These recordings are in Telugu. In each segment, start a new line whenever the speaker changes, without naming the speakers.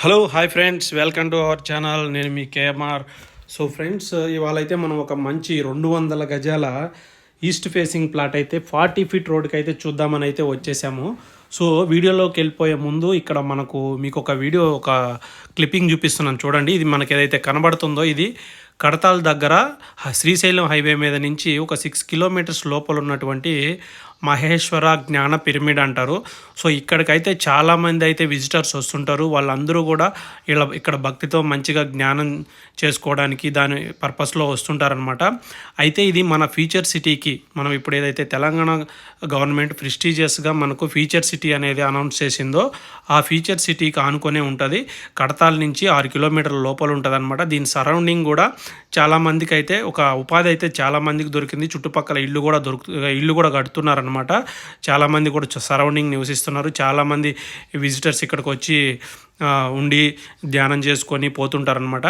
Hello hi friends welcome to our channel నేను మీ కేఎంఆర్. సో ఫ్రెండ్స్ ఇవాళ అయితే మనం ఒక మంచి రెండు వందల గజాల ఈస్ట్ ఫేసింగ్ ప్లాట్ అయితే ఫార్టీ ఫీట్ రోడ్కి అయితే చూద్దామని అయితే వచ్చేసాము. సో వీడియోలోకి వెళ్ళిపోయే ముందు ఇక్కడ మనకు మీకు ఒక వీడియో ఒక క్లిప్పింగ్ చూపిస్తున్నాను. చూడండి ఇది మనకి ఏదైతే కనబడుతుందో ఇది కడతాల దగ్గర శ్రీశైలం హైవే మీద నుంచి ఒక సిక్స్ కిలోమీటర్స్ లోపల ఉన్నటువంటి మహేశ్వర జ్ఞాన పిరమిడ్ అంటారు. సో ఇక్కడికైతే చాలామంది అయితే విజిటర్స్ వస్తుంటారు. వాళ్ళందరూ కూడా ఇలా ఇక్కడ భక్తితో మంచిగా జ్ఞానం చేసుకోవడానికి దాని పర్పస్లో వస్తుంటారనమాట అయితే ఇది మన ఫ్యూచర్ సిటీకి మనం ఇప్పుడు ఏదైతే తెలంగాణ గవర్నమెంట్ ప్రిస్టీజియస్గా మనకు ఫ్యూచర్ సిటీ అనేది అనౌన్స్ చేసిందో ఆ ఫ్యూచర్ సిటీకి ఆనుకొనే ఉంటుంది. కడతాల నుంచి ఆరు కిలోమీటర్ల లోపల ఉంటుంది అనమాట దీని సరౌండింగ్ కూడా చాలా మందికి అయితే ఒక ఉపాధి అయితే చాలామందికి దొరికింది. చుట్టుపక్కల ఇల్లు కూడా దొరుకు ఇల్లు కూడా కడుతున్నారనమాట చాలామంది కూడా సరౌండింగ్ నివసిస్తున్నారు చాలామంది విజిటర్స్ ఇక్కడికి వచ్చి ఉండి ధ్యానం చేసుకొని పోతుంటారనమాట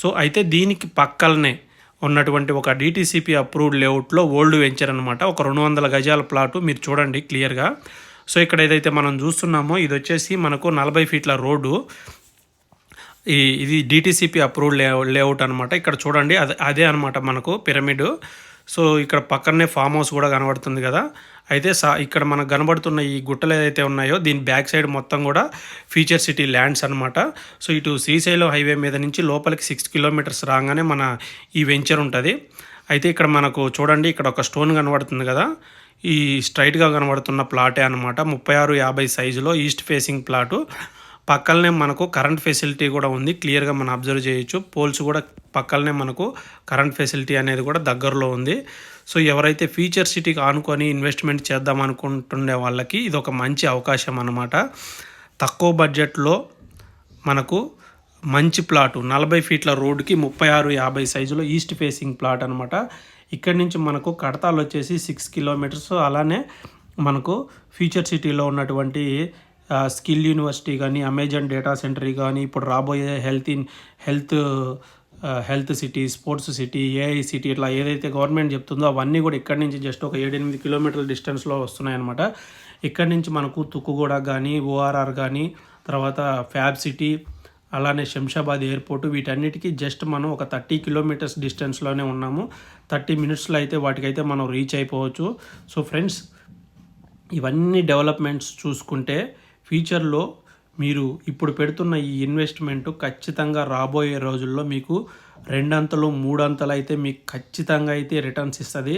సో అయితే దీనికి పక్కలనే ఉన్నటువంటి ఒక డిటీసీపీ అప్రూవ్డ్ లేఅవుట్లో ఓల్డ్ వెంచర్ అనమాట ఒక రెండు వందల గజాల ప్లాటు మీరు చూడండి క్లియర్గా. సో ఇక్కడ ఏదైతే మనం చూస్తున్నామో ఇది వచ్చేసి మనకు నలభై ఫీట్ల రోడ్డు. ఈ ఇది డిటీసీపీ అప్రూవ్డ్ లే లేఅవుట్ అనమాట ఇక్కడ చూడండి అదే అదే అనమాట మనకు పిరమిడ్ సో ఇక్కడ పక్కనే ఫామ్ హౌస్ కూడా కనబడుతుంది కదా. అయితే సా ఇక్కడ మనకు కనబడుతున్న ఈ గుట్టలు ఏదైతే ఉన్నాయో దీని బ్యాక్ సైడ్ మొత్తం కూడా ఫ్యూచర్ సిటీ ల్యాండ్స్ అనమాట సో ఇటు శ్రీశైలం హైవే మీద నుంచి లోపలికి సిక్స్ కిలోమీటర్స్ రాగానే మన ఈ వెంచర్ ఉంటుంది. అయితే ఇక్కడ మనకు చూడండి ఇక్కడ ఒక స్టోన్ కనబడుతుంది కదా. ఈ స్ట్రైట్గా కనబడుతున్న ప్లాటే అనమాట ముప్పై ఆరు యాభై సైజులో ఈస్ట్ ఫేసింగ్ ప్లాటు పక్కనే మనకు కరెంట్ ఫెసిలిటీ కూడా ఉంది. క్లియర్గా మనం అబ్జర్వ్ చేయొచ్చు. పోల్స్ కూడా పక్కలనే మనకు కరెంట్ ఫెసిలిటీ అనేది కూడా దగ్గరలో ఉంది. సో ఎవరైతే ఫ్యూచర్ సిటీకి ఆనుకొని ఇన్వెస్ట్మెంట్ చేద్దాం అనుకుంటుండే వాళ్ళకి ఇది ఒక మంచి అవకాశం అన్నమాట. తక్కువ బడ్జెట్లో మనకు మంచి ప్లాటు నలభై ఫీట్ల రోడ్డుకి ముప్పై ఆరు యాభై సైజులో ఈస్ట్ ఫేసింగ్ ప్లాట్ అనమాట ఇక్కడి నుంచి మనకు కడతాలు వచ్చేసి సిక్స్ కిలోమీటర్స్ అలానే మనకు ఫ్యూచర్ సిటీలో ఉన్నటువంటి స్కిల్ యూనివర్సిటీ కానీ అమెజాన్ డేటా సెంటర్ కానీ ఇప్పుడు రాబోయే health in health health city sports city AI city ఇట్లా ఏదైతే గవర్నమెంట్ చెప్తుందో అవన్నీ కూడా ఇక్కడి నుంచి జస్ట్ ఒక ఏడెనిమిది కిలోమీటర్ల డిస్టెన్స్లో వస్తున్నాయి అనమాట ఇక్కడి నుంచి మనకు తుక్కుగూడ కానీ ఓఆర్ఆర్ కానీ తర్వాత ఫ్యాబ్ సిటీ అలానే శంషాబాద్ ఎయిర్పోర్ట్ వీటన్నిటికీ జస్ట్ మనం ఒక థర్టీ కిలోమీటర్స్ డిస్టెన్స్లోనే ఉన్నాము. థర్టీ మినిట్స్లో అయితే వాటికైతే మనం రీచ్ అయిపోవచ్చు. సో ఫ్రెండ్స్ ఇవన్నీ డెవలప్మెంట్స్ చూసుకుంటే ఫ్యూచర్లో మీరు ఇప్పుడు పెడుతున్న ఈ ఇన్వెస్ట్మెంట్ ఖచ్చితంగా రాబోయే రోజుల్లో మీకు రెండంతలు మూడంతలు అయితే మీకు ఖచ్చితంగా అయితే రిటర్న్స్ ఇస్తుంది.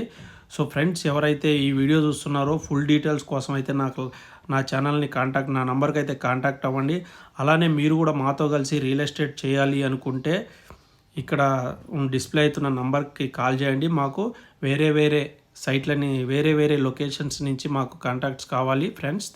సో ఫ్రెండ్స్ ఎవరైతే ఈ వీడియో చూస్తున్నారో ఫుల్ డీటెయిల్స్ కోసం అయితే నాకు నా ఛానల్ని కాంటాక్ట్ నా నంబర్కి అయితే కాంటాక్ట్ అవ్వండి. అలానే మీరు కూడా మాతో కలిసి రియల్ ఎస్టేట్ చేయాలి అనుకుంటే ఇక్కడ డిస్ప్లే అవుతున్న నంబర్కి కాల్ చేయండి. మాకు వేరే వేరే సైట్లని వేరే వేరే లొకేషన్స్ నుంచి మాకు కాంటాక్ట్స్ కావాలి. ఫ్రెండ్స్